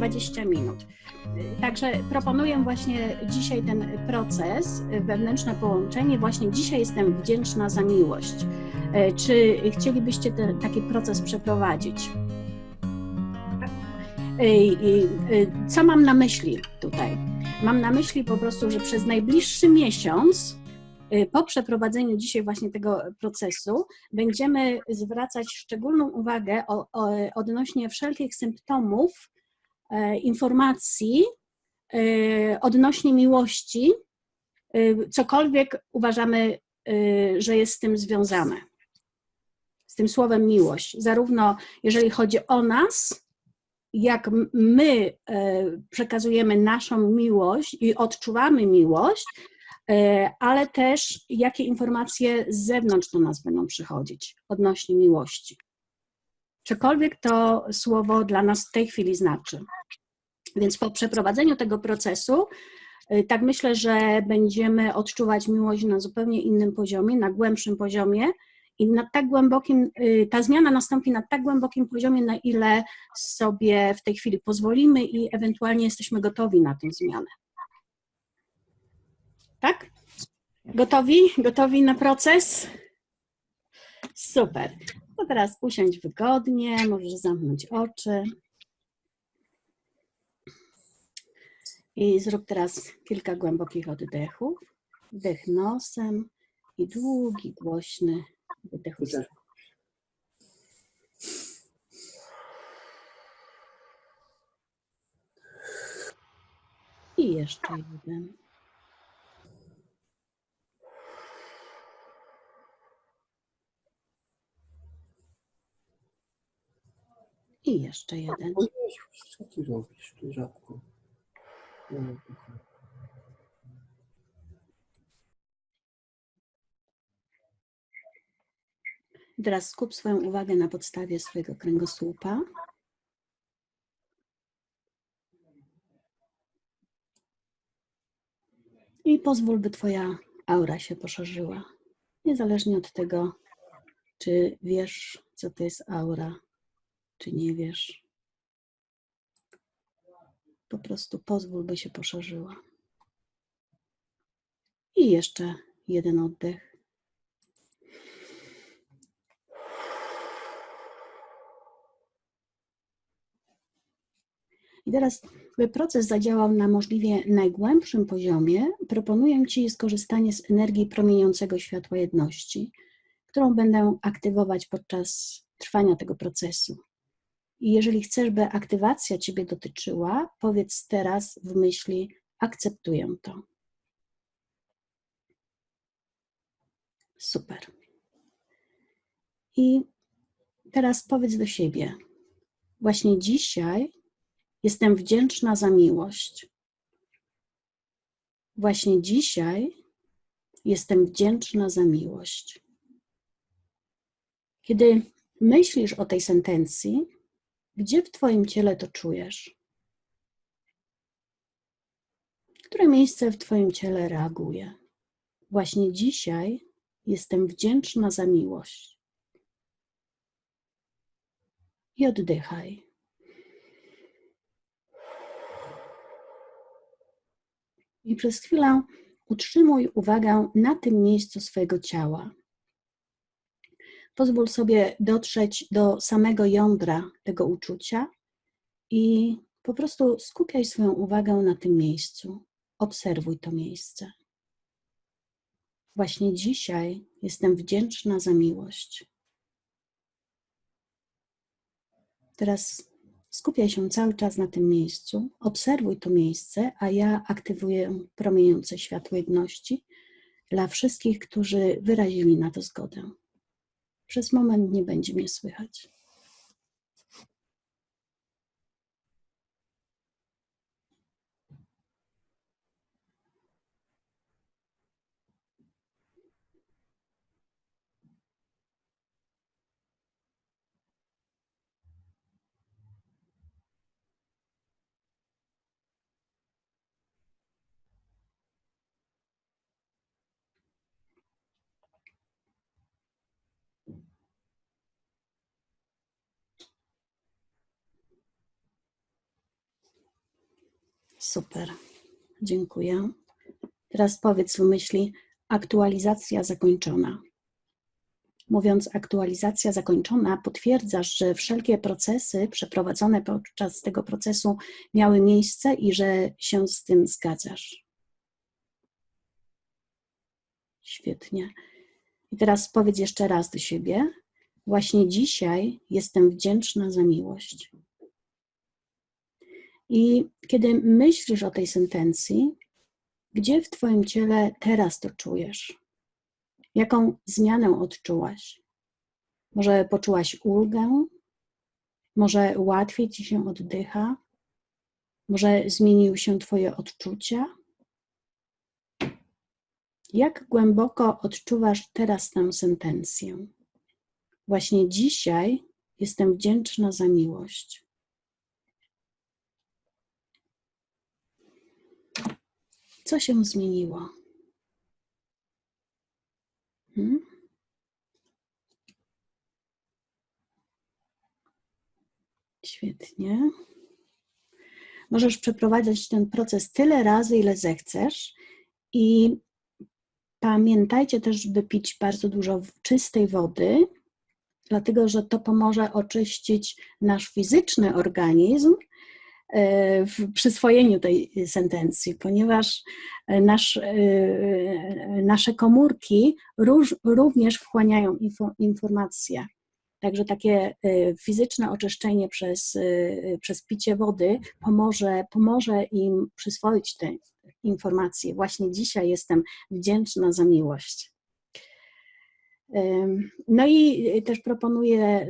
20 minut. Także proponuję właśnie dzisiaj ten proces, wewnętrzne połączenie. Właśnie dzisiaj jestem wdzięczna za miłość. Czy chcielibyście taki proces przeprowadzić? Co mam na myśli tutaj? Mam na myśli po prostu, że przez najbliższy miesiąc, po przeprowadzeniu dzisiaj właśnie tego procesu, będziemy zwracać szczególną uwagę o, o, odnośnie wszelkich symptomów, e, informacji e, odnośnie miłości, e, cokolwiek uważamy, że jest z tym związane. Z tym słowem miłość. Zarówno jeżeli chodzi o nas, jak my e, przekazujemy naszą miłość i odczuwamy miłość, e, ale też jakie informacje z zewnątrz do nas będą przychodzić odnośnie miłości. Cokolwiek to słowo dla nas w tej chwili znaczy. Więc po przeprowadzeniu tego procesu, e, tak myślę, że będziemy odczuwać miłość na zupełnie innym poziomie, na głębszym poziomie, i na tak głębokim, y, ta zmiana nastąpi na tak głębokim poziomie, na ile sobie w tej chwili pozwolimy i ewentualnie jesteśmy gotowi na tę zmianę. Tak? Gotowi? Gotowi na proces? Super. To teraz usiądź wygodnie, możesz zamknąć oczy. I zrób teraz kilka głębokich oddechów. Wdech nosem i długi, głośny Wydech I jeszcze jeden. I jeszcze jeden. Co ty robisz, ty żabku? Teraz skup swoją uwagę na podstawie swojego kręgosłupa. I pozwól, by Twoja aura się poszerzyła. Niezależnie od tego, czy wiesz, co to jest aura, czy nie wiesz. Po prostu pozwól, by się poszerzyła. I jeszcze jeden oddech. I teraz, by proces zadziałał na możliwie najgłębszym poziomie, proponuję Ci skorzystanie z energii promieniącego światła jedności, którą będę aktywować podczas trwania tego procesu. I jeżeli chcesz, by aktywacja Ciebie dotyczyła, powiedz teraz w myśli: akceptuję to. Super. I teraz powiedz do siebie: Właśnie dzisiaj Jestem wdzięczna za miłość. Właśnie dzisiaj jestem wdzięczna za miłość. Kiedy myślisz o tej sentencji, gdzie w Twoim ciele to czujesz? Które miejsce w Twoim ciele reaguje? Właśnie dzisiaj jestem wdzięczna za miłość. I oddychaj. I przez chwilę utrzymuj uwagę na tym miejscu swojego ciała. Pozwól sobie dotrzeć do samego jądra tego uczucia i po prostu skupiaj swoją uwagę na tym miejscu. Obserwuj to miejsce. Właśnie dzisiaj jestem wdzięczna za miłość. Teraz Skupiaj się cały czas na tym miejscu, obserwuj to miejsce, a ja aktywuję promieniące światło jedności dla wszystkich, którzy wyrazili na to zgodę. Przez moment nie będzie mnie słychać. Super. Dziękuję. Teraz powiedz w myśli aktualizacja zakończona. Mówiąc aktualizacja zakończona, potwierdzasz, że wszelkie procesy przeprowadzone podczas tego procesu miały miejsce i że się z tym zgadzasz. Świetnie. I teraz powiedz jeszcze raz do siebie. Właśnie dzisiaj jestem wdzięczna za miłość. I kiedy myślisz o tej sentencji, gdzie w Twoim ciele teraz to czujesz? Jaką zmianę odczułaś? Może poczułaś ulgę? Może łatwiej ci się oddycha? Może zmieniły się Twoje odczucia? Jak głęboko odczuwasz teraz tę sentencję? Właśnie dzisiaj jestem wdzięczna za miłość. Co się zmieniło? Hmm? Świetnie. Możesz przeprowadzać ten proces tyle razy, ile zechcesz i pamiętajcie też, by pić bardzo dużo czystej wody, dlatego że to pomoże oczyścić nasz fizyczny organizm w przyswojeniu tej sentencji, ponieważ nasz, e, nasze komórki róż, również wchłaniają informacje. Także takie e, fizyczne oczyszczenie przez, przez picie wody pomoże, pomoże im przyswoić te informacje. Właśnie dzisiaj jestem wdzięczna za miłość. No i też proponuję,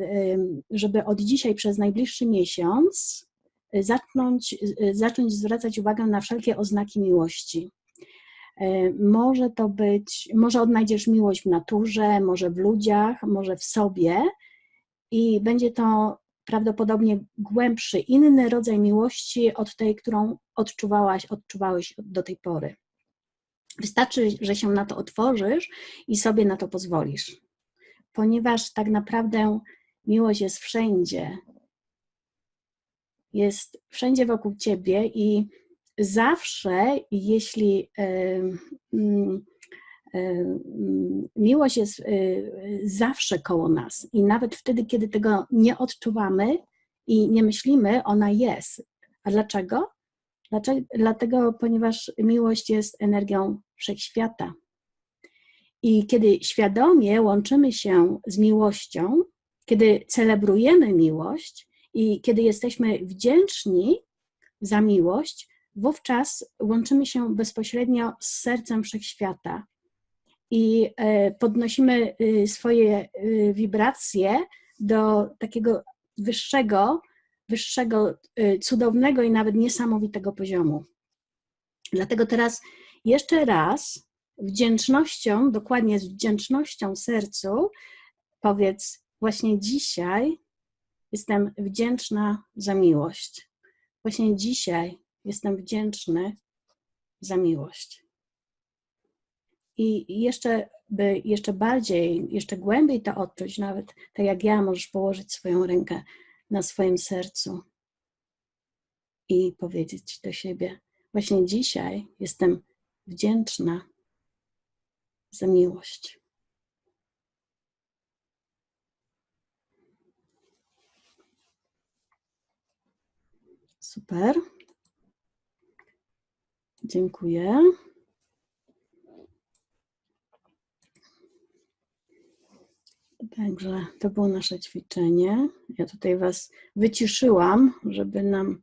żeby od dzisiaj przez najbliższy miesiąc zacząć, zacząć zwracać uwagę na wszelkie oznaki miłości. Może to być, może odnajdziesz miłość w naturze, może w ludziach, może w sobie i będzie to prawdopodobnie głębszy, inny rodzaj miłości od tej, którą odczuwałaś, odczuwałeś do tej pory. Wystarczy, że się na to otworzysz i sobie na to pozwolisz, ponieważ tak naprawdę miłość jest wszędzie. Jest wszędzie wokół ciebie i zawsze, jeśli miłość jest zawsze koło nas i nawet wtedy, kiedy tego nie odczuwamy i nie myślimy, ona jest. A dlaczego? Dlaczego? Dlatego, ponieważ miłość jest energią wszechświata. I kiedy świadomie łączymy się z miłością, kiedy celebrujemy miłość i kiedy jesteśmy wdzięczni za miłość, wówczas łączymy się bezpośrednio z sercem wszechświata i e, podnosimy y, swoje y, wibracje do takiego wyższego, wyższego, y, cudownego i nawet niesamowitego poziomu. Dlatego teraz jeszcze raz wdzięcznością, dokładnie z wdzięcznością sercu, powiedz: Właśnie dzisiaj jestem wdzięczna za miłość. Właśnie dzisiaj jestem wdzięczny za miłość. I jeszcze, by jeszcze bardziej, jeszcze głębiej to odczuć, nawet tak jak ja, możesz położyć swoją rękę na swoim sercu i powiedzieć do siebie: Właśnie dzisiaj jestem wdzięczna za miłość. Super. Dziękuję. Także to było nasze ćwiczenie. Ja tutaj Was wyciszyłam, żeby nam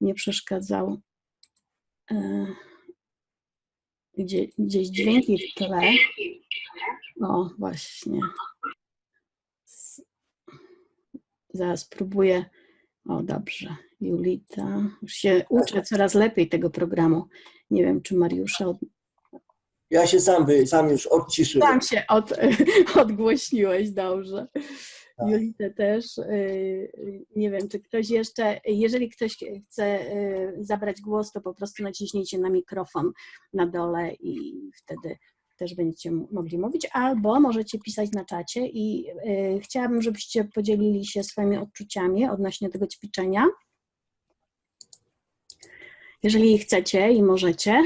nie przeszkadzał e, gdzie, gdzieś dźwięki w tle. O, właśnie. Zaraz próbuję. O, dobrze. Julita. Już się uczę coraz lepiej tego programu. Nie wiem, czy Mariusza od, ja się sam, by, sam już odciszyłem. Sam się od, odgłośniłeś, dobrze. Tak. Julitę też. Y, nie wiem, czy ktoś jeszcze, jeżeli ktoś chce y, zabrać głos, to po prostu naciśnijcie na mikrofon na dole i wtedy też będziecie mogli mówić, albo możecie pisać na czacie i y, chciałabym, żebyście podzielili się swoimi odczuciami odnośnie tego ćwiczenia. Jeżeli chcecie i możecie.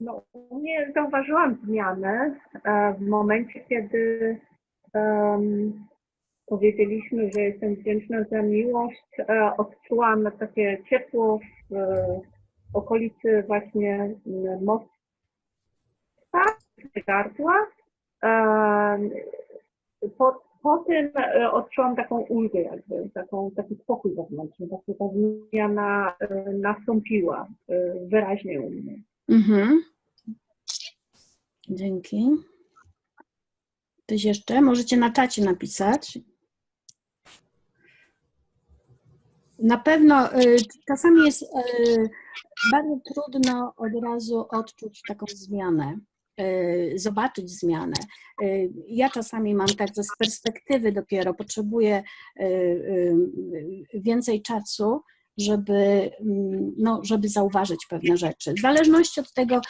No, u mnie zauważyłam zmianę e, w momencie, kiedy em, powiedzieliśmy, że jestem wdzięczna za miłość. E, odczułam takie ciepło w e, okolicy właśnie mostu gardła. Em, Po, tym e, odczułam taką ulgę jakby, taką, taki spokój wewnętrzny, tak ta zmiana e, nastąpiła e, wyraźnie u mnie. Mhm. Dzięki. Ktoś jeszcze? Możecie na czacie napisać. Na pewno czasami jest bardzo trudno od razu odczuć taką zmianę, zobaczyć zmianę. Y, Ja czasami mam tak, że z perspektywy dopiero potrzebuję y, więcej czasu, żeby, mm, no, żeby zauważyć pewne rzeczy. W zależności od tego,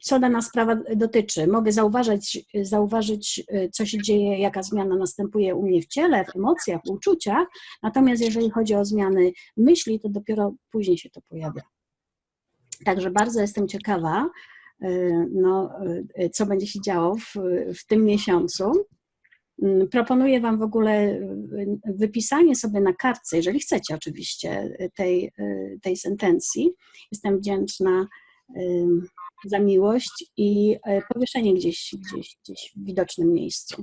co dana sprawa dotyczy. Mogę zauważyć, zauważyć, co się dzieje, jaka zmiana następuje u mnie w ciele, w emocjach, w uczuciach, natomiast jeżeli chodzi o zmiany myśli, to dopiero później się to pojawia. Także bardzo jestem ciekawa, no, y, co będzie się działo w, w tym miesiącu. Mm, Proponuję Wam w ogóle y, wypisanie sobie na kartce, jeżeli chcecie oczywiście, tej, tej sentencji. Jestem wdzięczna za miłość i powieszenie gdzieś, gdzieś, gdzieś w widocznym miejscu.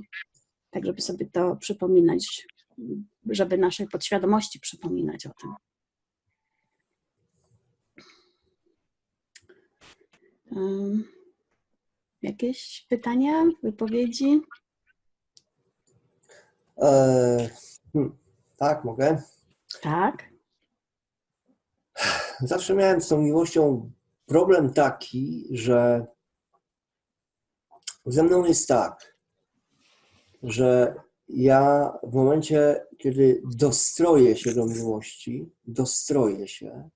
Tak, żeby sobie to przypominać, żeby naszej podświadomości przypominać o tym. Jakieś pytania, wypowiedzi? E, hmm, tak, mogę. Tak. Zawsze miałem z tą miłością problem taki, że ze mną jest tak, że ja w momencie, kiedy dostroję się do miłości, dostroję się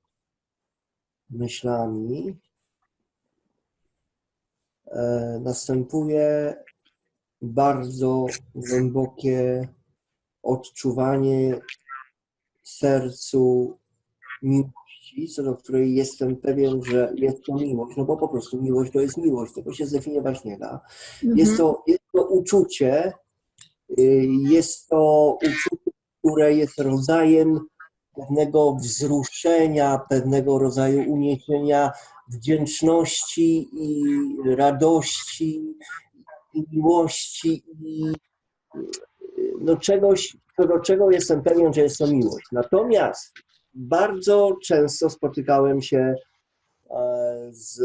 myślami, następuje bardzo głębokie odczuwanie w sercu miłości, co do której jestem pewien, że jest to miłość, no bo po prostu miłość to jest miłość, tego się zdefiniować nie da. Jest to, jest to uczucie, y, jest to uczucie, które jest rodzajem pewnego wzruszenia, pewnego rodzaju uniesienia, wdzięczności i radości i miłości i no czegoś, co do czego jestem pewien, że jest to miłość. Natomiast bardzo często spotykałem się e, z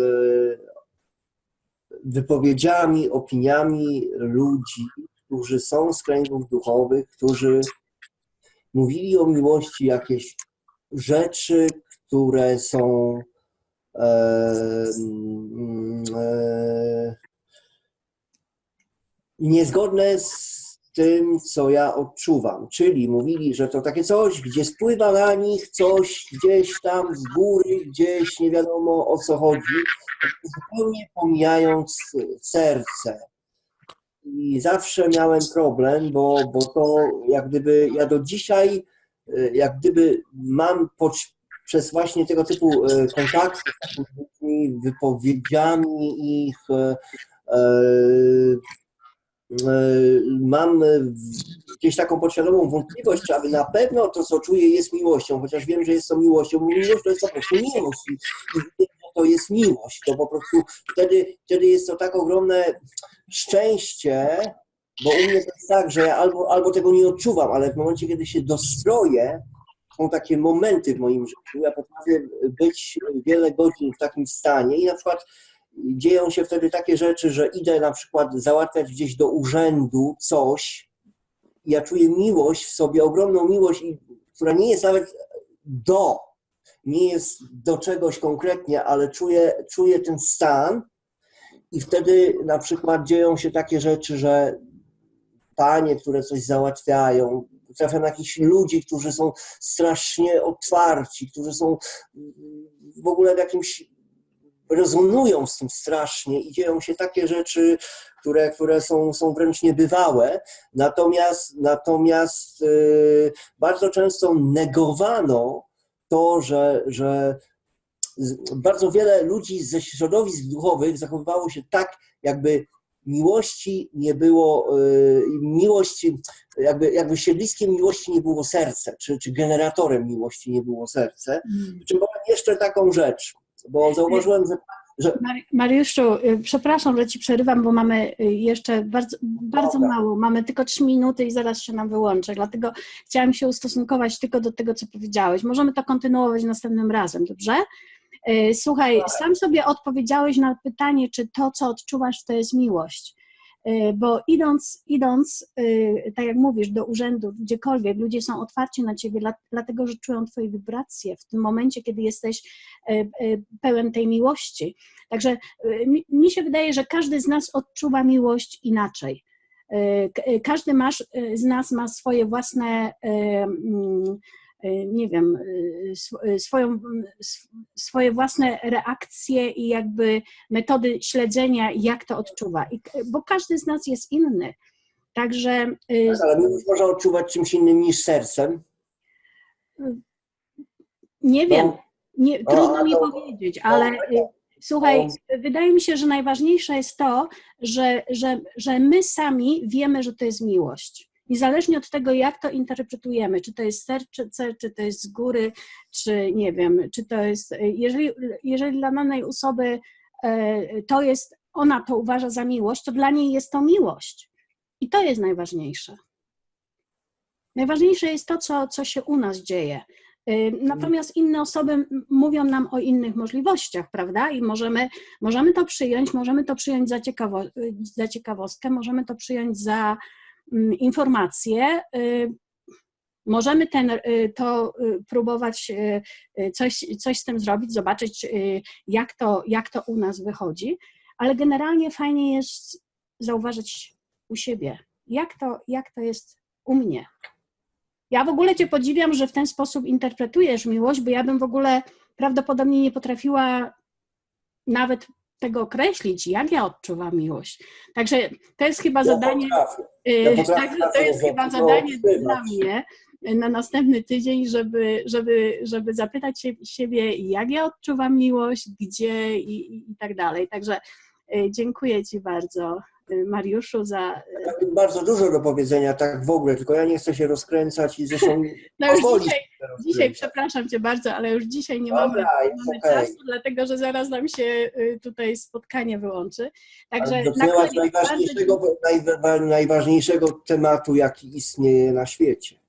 wypowiedziami, opiniami ludzi, którzy są z kręgów duchowych, którzy mówili o miłości jakieś rzeczy, które są niezgodne z tym, co ja odczuwam. Czyli mówili, że to takie coś, gdzie spływa na nich coś gdzieś tam z góry, gdzieś nie wiadomo o co chodzi, zupełnie pomijając serce. I zawsze miałem problem, bo, bo to jak gdyby ja do dzisiaj, y, jak gdyby mam przez właśnie tego typu y, kontakty wypowiedziami ich, e, e, mam gdzieś taką podświadomą wątpliwość, czy aby na pewno to, co czuję, jest miłością, chociaż wiem, że jest to miłością. Bo Miłość to jest po prostu miłość i, to jest miłość. To po prostu wtedy, wtedy jest to tak ogromne szczęście, bo u mnie to jest tak, że ja albo, albo tego nie odczuwam, ale w momencie, kiedy się dostroję, są takie momenty w moim życiu. Ja potrafię być wiele godzin w takim stanie i na przykład dzieją się wtedy takie rzeczy, że idę na przykład załatwiać gdzieś do urzędu coś, ja czuję miłość w sobie, ogromną miłość, która nie jest nawet do, nie jest do czegoś konkretnie, ale czuję, czuję ten stan i wtedy na przykład dzieją się takie rzeczy, że panie, które coś załatwiają, trafiam na jakichś ludzi, którzy są strasznie otwarci, którzy są w ogóle w jakimś rezonują z tym strasznie i dzieją się takie rzeczy, które, które są, są wręcz niebywałe. Natomiast, natomiast yy, bardzo często negowano to, że, że bardzo wiele ludzi ze środowisk duchowych zachowywało się tak, jakby miłości nie było, yy, miłości, jakby, jakby siedliskiem miłości nie było serce, czy, czy generatorem miłości nie było serce. Czy powiem jeszcze taką rzecz, bo zauważyłem, że, że Mari- Mariuszu, y, przepraszam, że ci przerywam, bo mamy y, jeszcze bardzo, bardzo Dobra. mało. Mamy tylko trzy minuty i zaraz się nam wyłączę. Dlatego chciałam się ustosunkować tylko do tego, co powiedziałeś. Możemy to kontynuować następnym razem, dobrze? Y, Słuchaj, sam sobie odpowiedziałeś na pytanie, czy to, co odczuwasz, to jest miłość. Y, Bo idąc, idąc, y, tak jak mówisz, do urzędu, gdziekolwiek, ludzie są otwarci na ciebie, dla- dlatego że czują twoje wibracje w tym momencie, kiedy jesteś pełen tej miłości. Także mi, się wydaje, że każdy z nas odczuwa miłość inaczej. Każdy masz, z nas ma swoje własne, mm, nie wiem, y, y, swoją, sw- swoje własne reakcje i jakby metody śledzenia, jak to odczuwa. I, bo każdy z nas jest inny. Także y, ale miłość można odczuwać czymś innym niż sercem. nie wiem, No, Nie, No, trudno mi powiedzieć, ale y, słuchaj, wydaje mi się, że najważniejsze jest to, że, że, że my sami wiemy, że to jest miłość. Niezależnie od tego, jak to interpretujemy, czy to jest serce, czy to jest z góry, czy nie wiem, czy to jest. Jeżeli, jeżeli dla danej osoby e, to jest, ona to uważa za miłość, to dla niej jest to miłość. I to jest najważniejsze. Najważniejsze jest to, co, co się u nas dzieje. Y, Natomiast inne osoby mówią nam o innych możliwościach, prawda? I możemy, możemy to przyjąć, możemy to przyjąć za, ciekawo, za ciekawostkę, możemy to przyjąć za mm, informację. y, Możemy ten, y, to y, próbować coś, coś z tym zrobić, zobaczyć, jak to, jak to u nas wychodzi, ale generalnie fajnie jest zauważyć u siebie, jak to, jak to jest u mnie. Ja w ogóle Cię podziwiam, że w ten sposób interpretujesz miłość, bo ja bym w ogóle prawdopodobnie nie potrafiła nawet tego określić, jak ja odczuwam miłość. Także to jest chyba Ja zadanie. y, ja potrafię to jest chyba zadanie dla mnie y, na następny tydzień, żeby, żeby, żeby zapytać się, siebie, jak ja odczuwam miłość, gdzie i, i, i tak dalej. Także y, dziękuję Ci bardzo, Mariuszu, za. Ja mam bardzo dużo do powiedzenia tak w ogóle, tylko ja nie chcę się rozkręcać i zresztą No już dzisiaj. Dzisiaj przepraszam Cię bardzo, ale już dzisiaj nie mamy, Dobra, jest mamy okej. czasu, dlatego że zaraz nam się y, tutaj spotkanie wyłączy. Także dotknęłaś bardzo najważniejszego, najwa- najważniejszego tematu, jaki istnieje na świecie.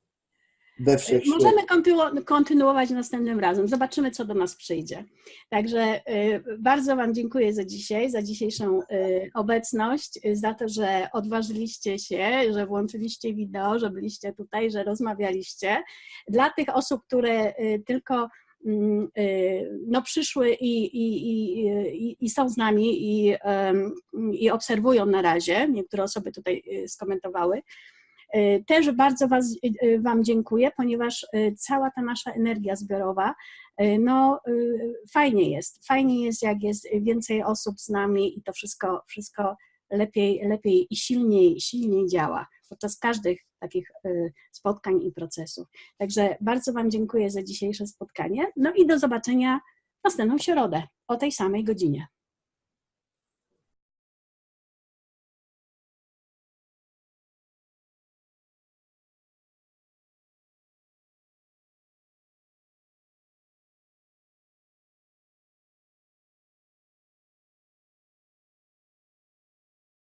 We wszechświecie. Możemy kontynu- kontynuować następnym razem. Zobaczymy, co do nas przyjdzie. Także y, bardzo Wam dziękuję za dzisiaj, za dzisiejszą y, obecność, za to, że odważyliście się, że włączyliście wideo, że byliście tutaj, że rozmawialiście. Dla tych osób, które tylko mm, no, przyszły i, i, i, i, są z nami i, i obserwują na razie, niektóre osoby tutaj skomentowały, Też bardzo was, y, Wam dziękuję, ponieważ cała ta nasza energia zbiorowa, no fajnie jest. Fajnie jest, jak jest więcej osób z nami i to wszystko, wszystko lepiej, lepiej i silniej, silniej działa podczas każdych takich spotkań i procesów. Także bardzo Wam dziękuję za dzisiejsze spotkanie. No i do zobaczenia następną środę o tej samej godzinie.